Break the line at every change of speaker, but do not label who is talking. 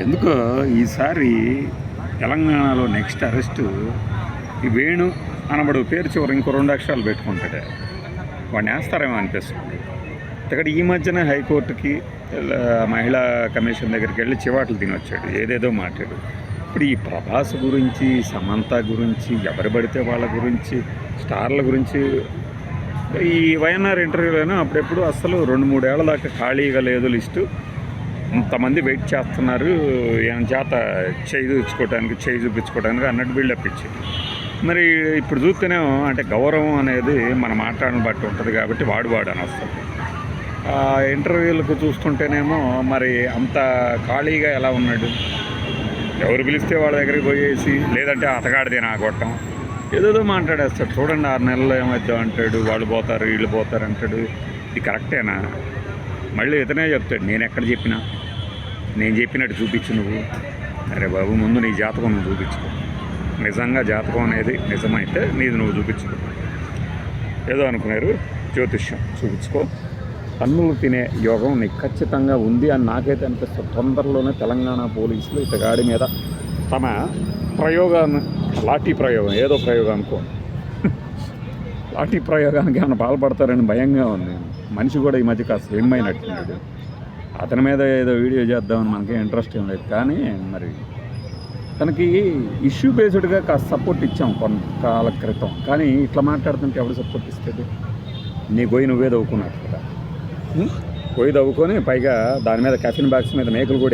ఎందుకో ఈసారి తెలంగాణలో నెక్స్ట్ అరెస్టు ఈ వేణు అనబడు పేరు చివరి ఇంకో రెండు అక్షరాలు పెట్టుకుంటాడే. వాడిని వేస్తారేమో అనిపిస్తుంది. ఇక్కడ ఈ మధ్యన హైకోర్టుకి మహిళా కమిషన్ దగ్గరికి వెళ్ళి చివాట్లు తిని వచ్చాడు ఏదేదో మాట్లాడు. ఇప్పుడు ఈ ప్రభాస్ గురించి సమంత గురించి ఎవరు పడితే వాళ్ళ గురించి స్టార్ల గురించి ఈ వైఎన్ఆర్ ఇంటర్వ్యూలోనూ అప్పుడెప్పుడు అసలు రెండు మూడేళ్ళ దాకా ఖాళీగా లేదు లిస్టు. ఇంతమంది వెయిట్ చేస్తున్నారు ఏమైనా చేత చేయి చూపించుకోవడానికి చేయి చూపించుకోవడానికి అన్నట్టు బిల్డప్ ఇచ్చి మరి ఇప్పుడు చూస్తేనేమో అంటే గౌరవం అనేది మనం మాట్లాడిన బట్టి ఉంటుంది కాబట్టి వాడు వాడు అని వస్తుంది. ఇంటర్వ్యూలకు చూస్తుంటేనేమో మరి అంత ఖాళీగా ఎలా ఉన్నాడు? ఎవరు పిలిస్తే వాళ్ళ దగ్గరికి పోయేసి లేదంటే అతగాడిదే నా కొట్టం ఏదేదో మాట్లాడేస్తాడు. చూడండి ఆరు నెలల్లో ఏమవుతాం అంటాడు వాళ్ళు పోతారు వీళ్ళు పోతారు అంటాడు. ఇది కరెక్టేనా? మళ్ళీ ఇతనే చెప్తాడు నేను ఎక్కడ చెప్పినా? నేను చెప్పినట్టు చూపించు నువ్వు. అరే బాబు ముందు నీ జాతకం నువ్వు చూపించుకో. నిజంగా జాతకం అనేది నిజమైతే నీది నువ్వు చూపించుకో. ఏదో అనుకున్నారు జ్యోతిష్యం చూపించుకో. పన్నులు తినే యోగం నీకు ఖచ్చితంగా ఉంది అని నాకైతే అనిపిస్తుంది. తొందరలోనే తెలంగాణ పోలీసులు ఇతగాడి మీద తమ ప్రయోగాన్ని లాఠీ ప్రయోగం ఏదో ప్రయోగం అనుకో. లాఠీ ప్రయోగానికి ఏమైనా పాల్పడతారని భయంగా ఉంది. మనిషి కూడా ఈ మధ్య కాస్త స్లిమ్ అతని మీద ఏదో వీడియో చేద్దామని మనకి ఇంట్రెస్ట్ ఏం లేదు. కానీ మరి తనకి ఇష్యూ బేస్డ్గా కాస్త సపోర్ట్ ఇచ్చాం కొంతకాల క్రితం. కానీ ఇట్లా మాట్లాడుతుంటే ఎవరు సపోర్ట్ ఇస్తుంది నీ గొయ్యి నువ్వే దవ్వుకున్నట్టు కదా. గొయ్యి దవ్వుకొని పైగా దాని మీద కెఫిన్ బాక్స్ మీద మేకలు కూడా